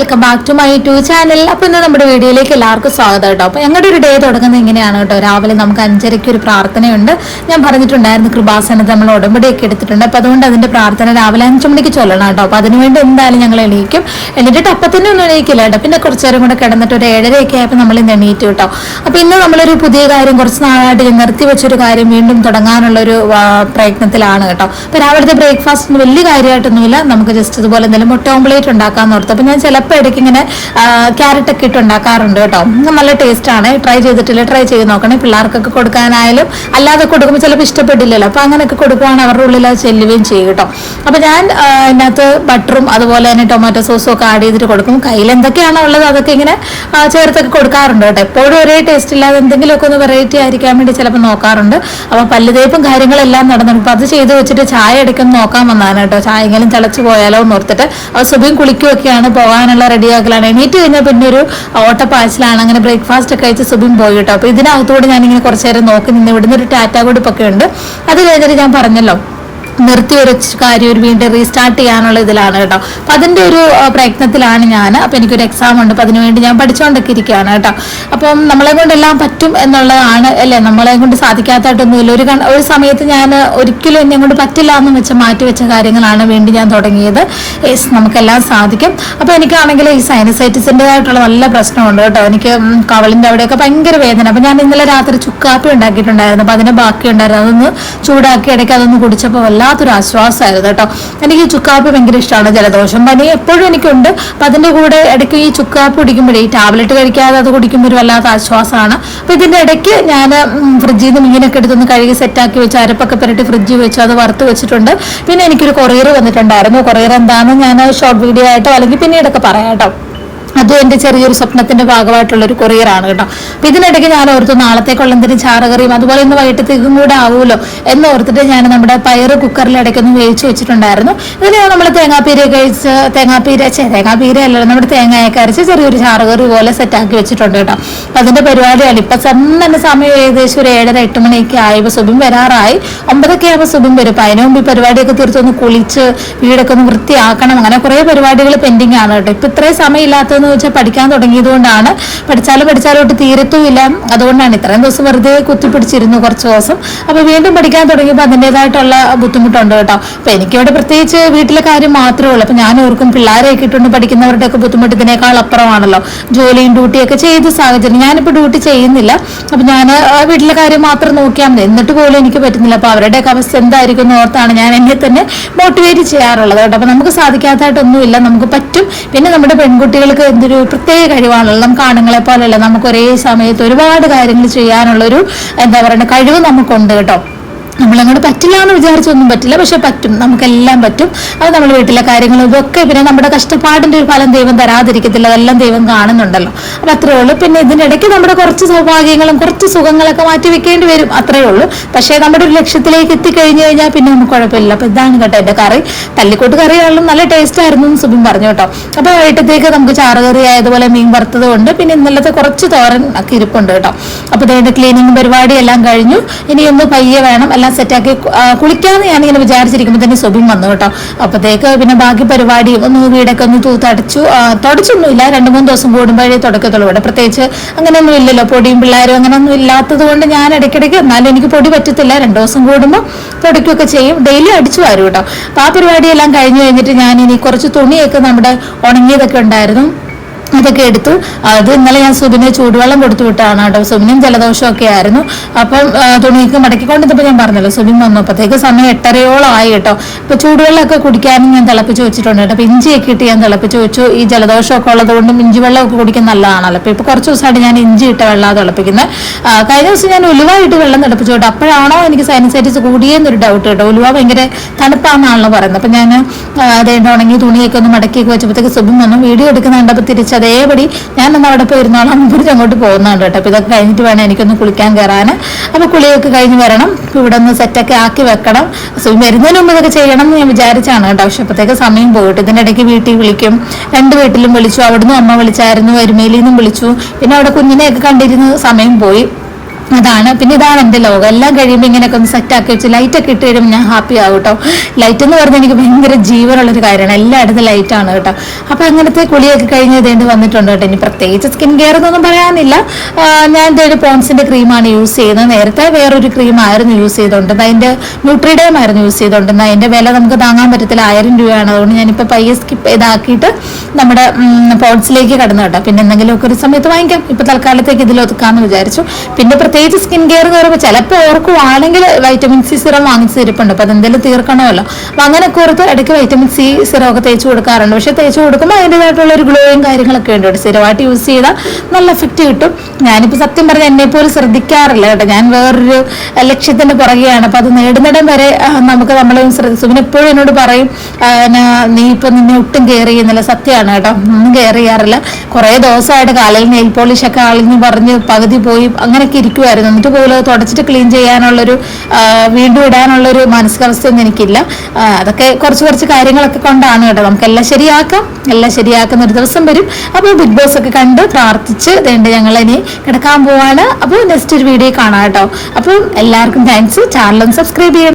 Welcome back to my to channel അപ്പൊ ഇന്ന് നമ്മുടെ വീഡിയോയിലേക്ക് എല്ലാവർക്കും സ്വാഗതം കേട്ടോ. അപ്പൊ ഞങ്ങളുടെ ഒരു ഡേ തുടങ്ങുന്നത് എങ്ങനെയാണ് കേട്ടോ. രാവിലെ നമുക്ക് അഞ്ചരയ്ക്ക് ഒരു പ്രാർത്ഥനയുണ്ട്. ഞാൻ പറഞ്ഞിട്ടുണ്ടായിരുന്നു കൃപാസനത്ത് നമ്മൾ ഉടമ്പടിയൊക്കെ എടുത്തിട്ടുണ്ട്. അപ്പൊ അതുകൊണ്ട് അതിന്റെ പ്രാർത്ഥന രാവിലെ അഞ്ചു മണിക്ക് ചൊല്ലണം കേട്ടോ. അപ്പൊ അതിനുവേണ്ടി എന്തായാലും ഞങ്ങൾ എണീക്കും. എന്നിട്ട് അപ്പൊ തന്നെ ഒന്നും എണീക്കില്ല കേട്ടോ. പിന്നെ കുറച്ചു നേരം കൂടെ കിടന്നിട്ട് ഒരു ഏഴരയൊക്കെ ആയപ്പോൾ നമ്മൾ ഇന്ന് എണീറ്റ് കേട്ടോ. അപ്പൊ ഇന്ന് നമ്മളൊരു പുതിയ കാര്യം കുറച്ച് നാളായിട്ട് നിർത്തി വെച്ചൊരു കാര്യം വീണ്ടും തുടങ്ങാനുള്ള ഒരു പ്രയത്നത്തിലാണ് കേട്ടോ. അപ്പൊ രാവിലത്തെ ബ്രേക്ക്ഫാസ്റ്റിന് വലിയ കാര്യമായിട്ടൊന്നുമില്ല. നമുക്ക് ജസ്റ്റ് ഇതുപോലെ എന്തെങ്കിലും മുട്ട ഓംപ്ലേറ്റ് ഉണ്ടാക്കാൻ ഓർത്തു. അപ്പൊ ഞാൻ ചിലപ്പോൾ ഇടയ്ക്ക് ഇങ്ങനെ ക്യാരറ്റ് ഒക്കെ ഇട്ട് ഉണ്ടാക്കാറുണ്ട് കേട്ടോ. നല്ല ടേസ്റ്റ് ആണ്. ട്രൈ ചെയ്തിട്ടില്ല ട്രൈ ചെയ്ത് നോക്കണേ പിള്ളേർക്കൊക്കെ കൊടുക്കാനായാലും അല്ലാതെ കൊടുക്കുമ്പോൾ ചിലപ്പോൾ ഇഷ്ടപ്പെട്ടില്ലല്ലോ. അപ്പൊ അങ്ങനെയൊക്കെ കൊടുക്കുവാണെങ്കിൽ അവരുടെ ഉള്ളിൽ അത് ചെല്ലുകയും ചെയ്യും കേട്ടോ. അപ്പൊ ഞാൻ അതിനകത്ത് ബട്ടറും അതുപോലെ തന്നെ ടൊമാറ്റോ സോസും ഒക്കെ ആഡ് ചെയ്തിട്ട് കൊടുക്കും. കയ്യിൽ എന്തൊക്കെയാണോ ഉള്ളത് അതൊക്കെ ഇങ്ങനെ ചേർത്തൊക്കെ കൊടുക്കാറുണ്ട് കേട്ടോ. എപ്പോഴും ഒരേ ടേസ്റ്റ് ഇല്ലാതെ എന്തെങ്കിലുമൊക്കെ ഒന്ന് വെറൈറ്റി ആയിരിക്കാൻ വേണ്ടി ചിലപ്പോൾ നോക്കാറുണ്ട്. അപ്പൊ പല്ലുതേപ്പും കാര്യങ്ങളെല്ലാം നടന്നു അപ്പൊ അത് ചെയ്ത് വെച്ചിട്ട് ചായ എടുക്കുന്ന നോക്കാൻ വന്നതാണ് കേട്ടോ. ചായ എങ്കിലും തിളച്ച് പോയാലോ എന്ന് ഓർത്തിട്ട്. അത് സുബിയും കുളിക്കുകയൊക്കെയാണ് പോകാനുള്ള റെഡിയാക്കലാണ്. എണീറ്റ് കഴിഞ്ഞാൽ പിന്നെ ഒരു ഓട്ടപ്പാച്ചിലാണ്. അങ്ങനെ ബ്രേക്ക്ഫാസ്റ്റ് ഒക്കെ കഴിച്ച് സുബിൻ പോയി കേട്ടോ. അപ്പൊ ഇതിനകത്തോട് ഞാനിങ്ങനെ കുറച്ച് നേരം നോക്കി നിന്ന് ഇവിടുന്ന് ഒരു ടാറ്റ കൊടുപ്പൊക്കെ ഉണ്ട്. അത് കഴിഞ്ഞിട്ട് ഞാൻ പറഞ്ഞല്ലോ. നിർത്തി ഒരു കാര്യം ഒരു വീണ്ടും റീസ്റ്റാർട്ട് ചെയ്യാനുള്ള ഇതിലാണ് കേട്ടോ. അപ്പൊ അതിന്റെ ഒരു പ്രയത്നത്തിലാണ് ഞാൻ അപ്പൊ എനിക്കൊരു എക്സാം ഉണ്ട്. അപ്പൊ അതിനുവേണ്ടി ഞാൻ പഠിച്ചുകൊണ്ടൊക്കെ ഇരിക്കുകയാണ് കേട്ടോ. അപ്പം നമ്മളെ കൊണ്ടെല്ലാം പറ്റും എന്നുള്ളതാണ് അല്ലേ? നമ്മളെ കൊണ്ട് സാധിക്കാത്തതായിട്ടൊന്നുമില്ല. ഒരു ഒരു സമയത്ത് ഞാൻ ഒരിക്കലും എന്നെ കൊണ്ട് പറ്റില്ല എന്ന് വെച്ച് മാറ്റി വെച്ച കാര്യങ്ങളാണ് വേണ്ടി ഞാൻ തുടങ്ങിയത്. യെസ് നമുക്കെല്ലാം സാധിക്കും. അപ്പൊ എനിക്കാണെങ്കിൽ ഈ സൈനസൈറ്റിസിന്റെതായിട്ടുള്ള നല്ല പ്രശ്നമുണ്ട് കേട്ടോ. എനിക്ക് കവളിന്റെ അവിടെയൊക്കെ ഭയങ്കര വേദന. അപ്പൊ ഞാൻ ഇന്നലെ രാത്രി ചുക്കാപ്പി ഉണ്ടാക്കിയിട്ടുണ്ടായിരുന്നു. അപ്പൊ അതിന്റെ ബാക്കി ഉണ്ടായിരുന്നു അതൊന്ന് ചൂടാക്കി ഇടയ്ക്ക് അതൊന്ന് കുടിച്ചപ്പോൾ വല്ലാത്തൊരു ആശ്വാസമായിരുന്നു കേട്ടോ. എനിക്ക് ചുക്കാപ്പ് ഭയങ്കര ഇഷ്ടമാണ് ജലദോഷം. പനി എപ്പോഴും എനിക്കുണ്ട്. അപ്പൊ അതിന്റെ കൂടെ ഇടയ്ക്ക് ഈ ചുക്കാപ്പി കുടിക്കുമ്പോഴേ ഈ ടാബ്ലറ്റ് കഴിക്കാതെ അത് കുടിക്കുമ്പോൾ ഒരു വല്ലാത്ത ആശ്വാസമാണ്. അപ്പൊ ഇതിന്റെ ഇടയ്ക്ക് ഞാൻ ഫ്രിഡ്ജിൽ നിന്ന് മീനൊക്കെ എടുത്തൊന്ന് കഴുകി സെറ്റാക്കി വെച്ച് അരപ്പൊക്കെ പെരട്ടി ഫ്രിഡ്ജിൽ വെച്ച് അത് വറുത്ത് വെച്ചിട്ടുണ്ട്. പിന്നെ എനിക്കൊരു കൊറിയർ വന്നിട്ടുണ്ടായിരുന്നു. കൊറിയർ എന്താണെന്ന് ഞാൻ ഷോർട്ട് വീഡിയോ ആയിട്ടോ അല്ലെങ്കിൽ പിന്നീടൊക്കെ പറയാം കേട്ടോ. അതും എന്റെ ചെറിയൊരു സ്വപ്നത്തിന്റെ ഭാഗമായിട്ടുള്ള ഒരു കൊറിയറാണ് കേട്ടോ. അപ്പൊ ഇതിനിടയ്ക്ക് ഞാൻ ഓർത്തു നാളത്തേക്കുള്ള എന്തെങ്കിലും ചാറകറിയും അതുപോലെ ഇന്ന് വൈകിട്ടത്തേക്കും കൂടെ ആവുമല്ലോ എന്ന് ഓർത്തിട്ട് ഞാൻ നമ്മുടെ പയറ് കുക്കറിൽ ഇടയ്ക്കൊന്ന് വേവിച്ച് വെച്ചിട്ടുണ്ടായിരുന്നു. ഇതിന് നമ്മൾ തേങ്ങാപ്പീര കഴിച്ച് തേങ്ങാപ്പീര ചേ തേങ്ങാപ്പീര അല്ലല്ലോ നമ്മുടെ തേങ്ങയൊക്കെ അരച്ച് ചെറിയൊരു ചാറുകറി പോലെ സെറ്റാക്കി വെച്ചിട്ടുണ്ട് കേട്ടോ. അപ്പൊ അതിന്റെ പരിപാടിയാണ് ഇപ്പൊ തന്നെ സമയം ഏകദേശം ഒരു ഏഴര എട്ട് മണിയൊക്കെ ആയപ്പോൾ സുബിൻ വരാറായി. ഒമ്പതൊക്കെ ആയപ്പോൾ സുബിൻ വരും. അപ്പൊ അതിനു മുമ്പ് ഈ പരിപാടിയൊക്കെ തീർത്തൊന്ന് കുളിച്ച് വീടൊക്കെ ഒന്ന് വൃത്തിയാക്കണം. അങ്ങനെ കുറെ പരിപാടികൾ പെൻഡിങ് ആണ് കേട്ടോ. ഇപ്പൊ ഇത്രയും സമയം ഇല്ലാത്തതെന്ന് വെച്ചാൽ പഠിക്കാൻ തുടങ്ങിയത് കൊണ്ടാണ് പഠിച്ചാലും പഠിച്ചാലും ഒട്ട് തീരത്തുമില്ല. അതുകൊണ്ടാണ് ഇത്രയും ദിവസം വെറുതെ കുത്തിപ്പിടിച്ചിരുന്നു കുറച്ച് ദിവസം. അപ്പൊ വീണ്ടും പഠിക്കാൻ തുടങ്ങിയപ്പോൾ അതിന്റെതായിട്ടുള്ള ബുദ്ധിമുട്ടുണ്ട് കേട്ടോ. അപ്പൊ എനിക്കിവിടെ പ്രത്യേകിച്ച് വീട്ടിലെ കാര്യം മാത്രമേ ഉള്ളൂ. അപ്പൊ ഞാൻ ഓർക്കും പിള്ളേരെയൊക്കെ ഇട്ടുകൊണ്ട് പഠിക്കുന്നവരുടെയൊക്കെ ബുദ്ധിമുട്ട് ഇതിനേക്കാൾ അപ്പുറമാണല്ലോ ജോലിയും ഡ്യൂട്ടിയൊക്കെ ചെയ്ത സാഹചര്യം. ഞാനിപ്പോൾ ഡ്യൂട്ടി ചെയ്യുന്നില്ല. അപ്പൊ ഞാൻ വീട്ടിലെ കാര്യം മാത്രം നോക്കിയാൽ മതി. എന്നിട്ട് പോലും എനിക്ക് പറ്റുന്നില്ല. അപ്പൊ അവരുടെയൊക്കെ അവസ്ഥ എന്തായിരിക്കും എന്ന് ഓർത്താണ് ഞാൻ എന്നെ തന്നെ മോട്ടിവേറ്റ് ചെയ്യാറുള്ളത് കേട്ടോ. അപ്പൊ നമുക്ക് സാധിക്കാത്തതായിട്ടൊന്നുമില്ല. നമുക്ക് പറ്റും. പിന്നെ നമ്മുടെ പെൺകുട്ടികൾക്ക് എന്തൊരു പ്രത്യേക കഴിവാണല്ലോ. നമുക്ക് ആണുങ്ങളെ പോലെയല്ല. നമുക്ക് ഒരേ സമയത്ത് ഒരുപാട് കാര്യങ്ങൾ ചെയ്യാനുള്ളൊരു എന്താ പറയുക കഴിവ് നമുക്കുണ്ട് കേട്ടോ. നമ്മളങ്ങോട്ട് പറ്റില്ല എന്ന് വിചാരിച്ചൊന്നും പറ്റില്ല. പക്ഷെ പറ്റും. നമുക്കെല്ലാം പറ്റും. അത് നമ്മൾ വീട്ടിലെ കാര്യങ്ങളും ഇതൊക്കെ പിന്നെ നമ്മുടെ കഷ്ടപ്പാടിന്റെ ഒരു ഫലം ദൈവം തരാതിരിക്കത്തില്ല. അതെല്ലാം ദൈവം കാണുന്നുണ്ടല്ലോ. അപ്പൊ അത്രേ ഉള്ളൂ. പിന്നെ ഇതിനിടയ്ക്ക് നമ്മുടെ കുറച്ച് സൗഭാഗ്യങ്ങളും കുറച്ച് സുഖങ്ങളൊക്കെ മാറ്റി വെക്കേണ്ടി വരും. അത്രേ ഉള്ളൂ. പക്ഷേ നമ്മുടെ ഒരു ലക്ഷ്യത്തിലേക്ക് എത്തിക്കഴിഞ്ഞു കഴിഞ്ഞാൽ പിന്നെ നമുക്ക് കുഴപ്പമില്ല. അപ്പൊ ഇതാണ് കേട്ടോ എന്റെ കറി. തല്ലിക്കോട്ട് കറിയാണെങ്കിലും നല്ല ടേസ്റ്റ് ആയിരുന്നു എന്ന് സുബിൻ പറഞ്ഞു കേട്ടോ. അപ്പൊ വൈകിട്ടത്തേക്ക് നമുക്ക് ചാറുകറി ആയതുപോലെ മീൻ വറുത്തത് കൊണ്ട് പിന്നെ ഇന്നലത്തെ കുറച്ച് തോരൻ ഒക്കെ ഇരിപ്പുണ്ട് കേട്ടോ. അപ്പൊ ഇതിന്റെ ക്ലീനിങ് പരിപാടി എല്ലാം കഴിഞ്ഞു. ഇനി ഒന്ന് പയ്യെ വേണം. എല്ലാം സെറ്റാക്കി കുളിക്കാന്ന് ഞാനിങ്ങനെ വിചാരിച്ചിരിക്കുമ്പോൾ തന്നെ സുബിൻ വന്നു കേട്ടോ. അപ്പത്തേക്ക് പിന്നെ ബാക്കി പരിപാടി ഒന്ന് വീടൊക്കെ ഒന്ന് തൂത്തടച്ചു ആ, തുടച്ചൊന്നുമില്ല. രണ്ട് മൂന്ന് ദിവസം കൂടുമ്പോഴേ തുടക്കത്തുള്ളൂ. ഇവിടെ പ്രത്യേകിച്ച് അങ്ങനെയൊന്നും ഇല്ലല്ലോ. പൊടിയും പിള്ളേരും അങ്ങനെയൊന്നും ഇല്ലാത്തത് കൊണ്ട് ഞാൻ ഇടയ്ക്കിടയ്ക്ക് എന്നാലും എനിക്ക് പൊടി പറ്റത്തില്ല. രണ്ട് ദിവസം കൂടുമ്പോൾ പൊടിക്കുകയൊക്കെ ചെയ്യും. ഡെയിലി അടിച്ചു വരും കേട്ടോ. അപ്പൊ ആ പരിപാടിയെല്ലാം കഴിഞ്ഞു കഴിഞ്ഞിട്ട് ഞാൻ ഇനി കുറച്ച് തുണിയൊക്കെ നമ്മുടെ ഉണങ്ങിയതൊക്കെ ഉണ്ടായിരുന്നു. അതൊക്കെ എടുത്തു. അത് ഇന്നലെ ഞാൻ സുബിന് ചൂടുവെള്ളം കൊടുത്തു വിട്ടാണ് കേട്ടോ. സുബിനും ജലദോഷം ഒക്കെ ആയിരുന്നു. അപ്പം തുണിക്ക് മടക്കിക്കൊണ്ടിരുന്നപ്പോൾ ഞാൻ പറഞ്ഞല്ലോ സുബിൻ വന്നു അപ്പോഴത്തേക്ക് സമയം എട്ടരയോളം ആയി കേട്ടോ. ഇപ്പൊ ചൂടുവെള്ളമൊക്കെ കുടിക്കാനും ഞാൻ തിളപ്പിച്ച് വെച്ചിട്ടുണ്ട് കേട്ടോ. അപ്പൊ ഇഞ്ചിയൊക്കെ ഇട്ട് ഞാൻ തിളപ്പിച്ച് വെച്ചു. ഈ ജലദോഷമൊക്കെ ഉള്ളത് കൊണ്ടും ഇഞ്ചി വെള്ളമൊക്കെ കുടിക്കാൻ നല്ലതാണല്ലോ. അപ്പൊ ഇപ്പൊ കുറച്ച് ദിവസമായിട്ട് ഞാൻ ഇഞ്ചി ഇട്ട വെള്ളം തിളപ്പിക്കുന്നത്. കഴിഞ്ഞ ദിവസം ഞാൻ ഉലുവായിട്ട് വെള്ളം തിളപ്പിച്ചു കേട്ടോ. അപ്പോഴാണോ എനിക്ക് സൈനസൈറ്റിസ് കൂടിയെന്നൊരു ഡൗട്ട് കേട്ടോ. ഉലുവ ഭയങ്കര തണുപ്പാണെന്നാണല്ലോ പറയുന്നത്. അപ്പൊ ഞാൻ അതേണ്ട ഉണങ്ങി തുണിയൊക്കെ ഒന്ന് മടക്കിയൊക്കെ വെച്ചപ്പോഴത്തേക്ക് സുബിൻ വന്നു. വീഡിയോ എടുക്കുന്ന കണ്ടപ്പോൾ തിരിച്ച് അതേപടി ഞാൻ ഒന്ന് അവിടെ പോയിരുന്നോളാം പിടിച്ച് അങ്ങോട്ട് പോകുന്നുണ്ട് കേട്ടോ. അപ്പൊ ഇതൊക്കെ കഴിഞ്ഞിട്ട് വേണം എനിക്കൊന്ന് കുളിക്കാൻ കയറാൻ അപ്പൊ കുളിയൊക്കെ കഴിഞ്ഞ് വരണം. ഇവിടെ ഒന്ന് സെറ്റൊക്കെ ആക്കി വെക്കണം. വരുന്നതിന് മുമ്പ് ഇതൊക്കെ ചെയ്യണം എന്ന് ഞാൻ വിചാരിച്ചാണ് കേട്ടോ. പക്ഷെ അപ്പോഴത്തേക്ക് സമയം പോയിട്ട് ഇതിന്റെ ഇടയ്ക്ക് വീട്ടിൽ വിളിക്കും. രണ്ട് വീട്ടിലും വിളിച്ചു. അവിടുന്ന് അമ്മ വിളിച്ചായിരുന്നു. വരുമേലിന്നും വിളിച്ചു. പിന്നെ അവിടെ കുഞ്ഞിനെയൊക്കെ കണ്ടിരുന്ന് സമയം പോയി. അതാണ്. പിന്നെ ഇതാണ് എന്റെ ലോകം. എല്ലാം കഴിയുമ്പോൾ ഇങ്ങനെയൊക്കെ ഒന്ന് സെറ്റ് ആക്കി വെച്ച് ലൈറ്റ് ഒക്കെ ഇട്ട് കഴിയുമ്പോൾ ഞാൻ ഹാപ്പി ആവും കേട്ടോ. ലൈറ്റ് എന്ന് പറഞ്ഞാൽ എനിക്ക് ഭയങ്കര ജീവനുള്ളൊരു കാര്യമാണ്. എല്ലായിടത്തും ലൈറ്റ് ആണ് കേട്ടോ. അപ്പൊ അങ്ങനത്തെ കുളിയൊക്കെ കഴിഞ്ഞ് ഇതേണ്ടി വന്നിട്ടുണ്ട് കേട്ടോ. ഇനി പ്രത്യേകിച്ച് സ്കിൻ കെയർ എന്നൊന്നും പറയാനില്ല. ഞാൻ ഇതേടി പോൺസിന്റെ ക്രീമാണ് യൂസ് ചെയ്യുന്നത്. നേരത്തെ വേറൊരു ക്രീം ആയിരുന്നു യൂസ് ചെയ്തുകൊണ്ടിരുന്നത് അതിന്റെ ന്യൂട്രിഡേം ആയിരുന്നു യൂസ് ചെയ്തുകൊണ്ടിരുന്നത് അതിന്റെ വില നമുക്ക് താങ്ങാൻ പറ്റത്തില്ല. ആയിരം രൂപയാണ്. അതുകൊണ്ട് ഞാനിപ്പോൾ പയ്യെ സ്കിപ്പ് ഇതാക്കിയിട്ട് നമ്മുടെ പോൺസിലേക്ക് കടന്നു കേട്ടോ. പിന്നെ എന്തെങ്കിലുമൊക്കെ ഒരു സമയത്ത് വാങ്ങിക്കാം. ഇപ്പൊ തൽക്കാലത്തേക്ക് ഇതിൽ ഒതുക്കാന്ന് വിചാരിച്ചു. പിന്നെ പ്രത്യേകിച്ച് സ്കിൻ കെയർ പറയുമ്പോൾ ചിലപ്പോൾ ഓർക്കുവാണെങ്കിൽ വൈറ്റമിൻ സി സിറം വാങ്ങിച്ച് തരിപ്പുണ്ട്. അപ്പം അതെന്തെങ്കിലും തീർക്കണമല്ലോ. അപ്പം അങ്ങനെ ഓർത്ത് ഇടയ്ക്ക് വൈറ്റമിൻ സി സിറം ഒക്കെ തേച്ച് കൊടുക്കാറുണ്ട്. പക്ഷേ തേച്ച് കൊടുക്കുമ്പോൾ അതിന്റെതായിട്ടുള്ള ഒരു ഗ്ലോയും കാര്യങ്ങളൊക്കെ ഉണ്ട്. കേട്ടോ സ്ഥിരമായിട്ട് യൂസ് ചെയ്താൽ നല്ല എഫക്റ്റ് കിട്ടും. ഞാനിപ്പോൾ സത്യം പറഞ്ഞാൽ എന്നെ പോലും ശ്രദ്ധിക്കാറില്ല കേട്ടോ. ഞാൻ വേറൊരു ലക്ഷ്യത്തിന്റെ പുറകെയാണ്. അപ്പം അത് നേടുന്നിടം വരെ നമുക്ക് നമ്മളെ ശ്രദ്ധിച്ചു എപ്പോഴും എന്നോട് പറയും നീ ഇപ്പം നിന്നെ ഒട്ടും കെയർ ചെയ്യുന്നില്ല. സത്യമാണ് കേട്ടോ. ഒന്നും കെയർ ചെയ്യാറില്ല. കുറേ ദിവസമായിട്ട് കാലിൽ നെയിൽ പോളിഷൊക്കെ അളിഞ്ഞ് പറഞ്ഞ് പകുതി പോയി അങ്ങനെയൊക്കെ ഇരിക്കുമായിരുന്നു എന്നിട്ട് പോലും അത് തുടച്ചിട്ട് ക്ലീൻ ചെയ്യാനുള്ളൊരു വീണ്ടും ഇടാനുള്ളൊരു മാനസികാവസ്ഥയൊന്നും എനിക്കില്ല. അതൊക്കെ കുറച്ച് കുറച്ച് കാര്യങ്ങളൊക്കെ കൊണ്ടാണ് കേട്ടോ. നമുക്ക് എല്ലാം ശരിയാക്കാം. എല്ലാം ശരിയാക്കുന്ന ഒരു ദിവസം വരും. അപ്പോൾ ബിഗ് ബോസ് ഒക്കെ കണ്ട് പ്രാർത്ഥിച്ച് വേണ്ട ഞങ്ങൾ ഇനി കിടക്കാൻ പോവാണ്. അപ്പോൾ നെക്സ്റ്റ് ഒരു വീഡിയോ കാണാം കേട്ടോ. അപ്പോൾ എല്ലാവർക്കും താങ്ക്സ് ചാനലും സബ്സ്ക്രൈബ് ചെയ്യണം.